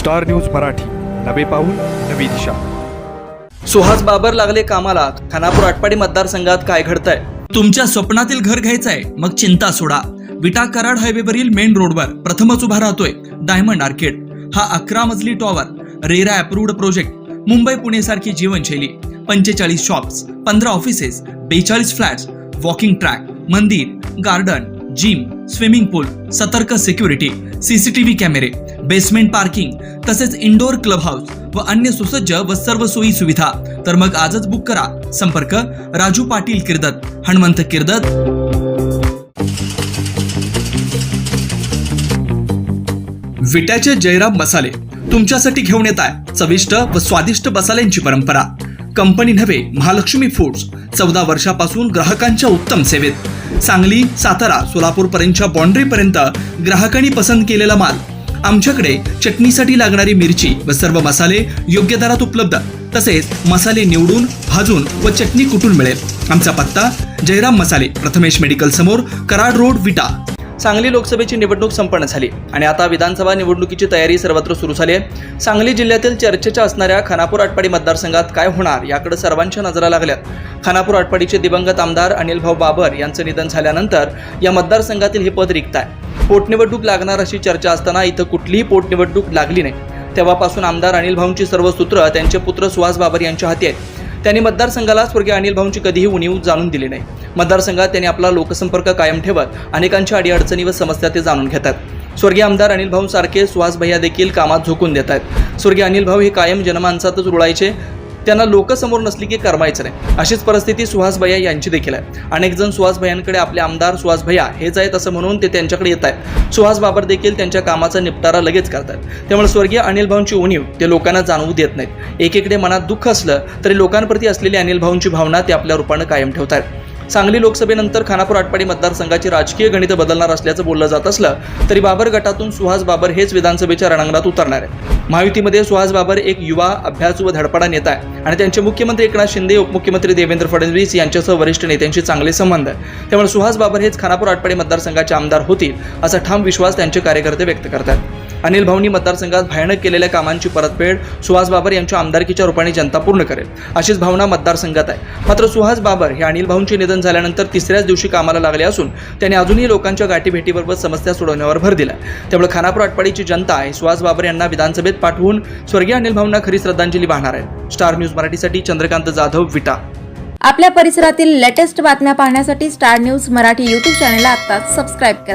Star news Marathi. नवे पाऊल नवी दिशा. सुहास बाबर लागले कामाला. खानापूर आटपाडी मतदारसंघात काय घडतंय? तुमच्या स्वप्नातील घर घ्यायचंय मग चिंता सोडा. विटा कराड हायवेवरील मेन रोडवर प्रथमच उभा राहतोय डायमंड आर्केड. हा अकरा मजली tower RERA approved project Mumbai Pune सारखी जीवनशैली पंचेचाळीस शॉप्स पंधरा ऑफिसेस बेचाळीस फ्लॅट्स वॉकिंग ट्रॅक मंदिर गार्डन जिम स्विमिंग पूल सतर्क सिक्युरिटी सीसीटीव्ही कॅमेरे. बेसमेंट पार्किंग तसेच इंडोर क्लब हाऊस व अन्य सुसज्ज व सर्व सोयी सुविधा. तर मग आजच बुक करा. संपर्क राजू पाटील किर्दत हनुमंत किर्दत. विट्याचे जयराम मसाले तुमच्यासाठी घेऊन येत आहे. चविष्ट व स्वादिष्ट मसाल्यांची परंपरा. कंपनी नव्हे महालक्ष्मी फूड्स चौदा वर्षापासून ग्राहकांच्या उत्तम सेवेत. सांगली सातारा सोलापूर पर्यंतच्या बाँड्री पर्यंत ग्राहकांनी पसंत केलेला माल. आमच्याकडे चटणीसाठी लागणारी मिरची व सर्व मसाले योग्य दरात उपलब्ध. तसेच मसाले निवडून भाजून व चटणी कुठून मिळेल. आमचा पत्ता जयराम मसाले प्रथमेश मेडिकल समोर कराड रोड विटा. सांगली लोकसभेची निवडणूक संपन्न झाली आणि आता विधानसभा निवडणुकीची तयारी सर्वत्र सुरू झाली आहे. सांगली जिल्ह्यातील चर्चेच्या असणाऱ्या खानापूर आटपाडी मतदारसंघात काय होणार याकडे सर्वांच्या नजरा लागल्यात खानापूर आटपाडीचे दिवंगत आमदार अनिलभाऊ बाबर यांचं निधन झाल्यानंतर या मतदारसंघातील हे पद रिक्त आहे. पोटनिवडणूक लागणार अशी चर्चा असताना इथं कुठलीही पोटनिवडणूक लागली नाही. तेव्हापासून आमदार अनिल भाऊंची सर्व सूत्र त्यांचे पुत्र सुहास बाबर यांच्या हाती आहेत. त्यांनी मतदारसंघाला स्वर्गीय अनिल भाऊंची कधीही उणीव जाणून दिली नाही. मतदारसंघात त्यांनी आपला लोकसंपर्क कायम ठेवत अनेकांच्या अडीअडचणी व समस्या ते जाणून घेतात. स्वर्गीय आमदार अनिल भाऊंसारखे सुहास भैया देखील कामात झोकून देत आहेत. स्वर्गीय अनिल भाऊ हे कायम जनमानसातच रुळायचे. त्यांना लोकसमोर नसली की करमायचं नाही. अशीच परिस्थिती सुहास भैया यांची देखील आहे. अनेक जण सुहास भैयांकडे आपले आमदार सुहास भैया हेच आहेत असं म्हणून ते त्यांच्याकडे येत आहेत. सुहास बाबर देखील त्यांच्या कामाचा निपटारा लगेच करतात. त्यामुळे स्वर्गीय अनिल भाऊंची उणीव ते लोकांना जाणवू देत नाहीत. एकीकडे मनात दुःख असलं तरी लोकांप्रती असलेली अनिल भाऊंची भावना ते आपल्या रूपानं कायम ठेवतात सांगली लोकसभेनंतर खानापूर आटपाडी मतदारसंघाची राजकीय गणितं बदलणार असल्याचं बोललं जात असलं तरी बाबर गटातून सुहास बाबर हेच विधानसभेच्या रणांगणात उतरणार आहे महायुतीमध्ये सुहास बाबर एक युवा अभ्यासू व धडपडा नेता आहे. आणि त्यांचे मुख्यमंत्री एकनाथ शिंदे उपमुख्यमंत्री देवेंद्र फडणवीस यांच्यासह वरिष्ठ नेत्यांशी चांगले संबंध आहे त्यामुळे सुहास बाबर हेच खानापूर आटपाडी मतदारसंघाचे आमदार होतील असा ठाम विश्वास त्यांचे कार्यकर्ते व्यक्त करतात. अनिल भाऊंनी मतदारसंघात भयानक केलेल्या कामांची परतफेड सुहास बाबर यांच्या आमदारकीच्या रूपाने जनता पूर्ण करेल अशीच भावना मतदारसंघात आहे. मात्र सुहास बाबर हे अनिल भाऊंचे निधन झाल्यानंतर तिसऱ्याच दिवशी कामाला लागले असून त्यांनी अजूनही लोकांच्या गाठीभेटीबरोबर समस्या सोडवण्यावर भर दिला त्यामुळे खानापूर आटपाडीची जनता आहे सुहास बाबर यांना विधानसभेत पाठवून स्वर्गीय अनिल भाऊंना खरी श्रद्धांजली वाहणार आहे. स्टार न्यूज मराठीसाठी चंद्रकांत जाधव विटा. आपल्या परिसरातील लेटेस्ट बातम्या पाहण्यासाठी स्टार न्यूज मराठी यूट्यूब चॅनलला आता सबस्क्राईब करा.